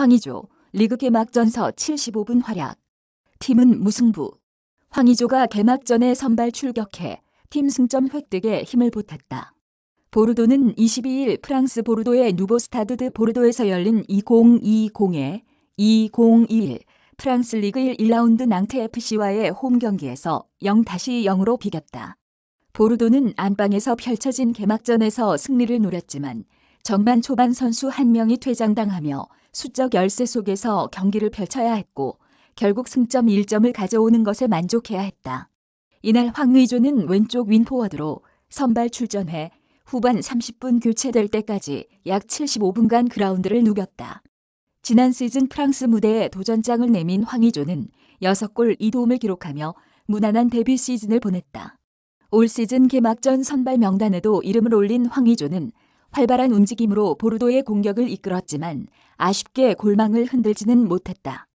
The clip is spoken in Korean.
황의조 리그 개막전서 75분 활약. 팀은 무승부. 황의조가 개막전에 선발 출격해 팀 승점 획득에 힘을 보탰다. 보르도는 22일 프랑스 보르도의 누보스타드 드 보르도에서 열린 2020에 2021 프랑스 리그 1 1라운드 낭테 FC와의 홈 경기에서 0-0으로 비겼다. 보르도는 안방에서 펼쳐진 개막전에서 승리를 노렸지만 전반 초반 선수 한 명이 퇴장당하며 수적 열세 속에서 경기를 펼쳐야 했고 결국 승점 1점을 가져오는 것에 만족해야 했다. 이날 황의조는 왼쪽 윈포워드로 선발 출전해 후반 30분 교체될 때까지 약 75분간 그라운드를 누겼다. 지난 시즌 프랑스 무대에 도전장을 내민 황의조는 6골 2도움을 기록하며 무난한 데뷔 시즌을 보냈다. 올 시즌 개막전 선발 명단에도 이름을 올린 황의조는 활발한 움직임으로 보르도의 공격을 이끌었지만 아쉽게 골망을 흔들지는 못했다.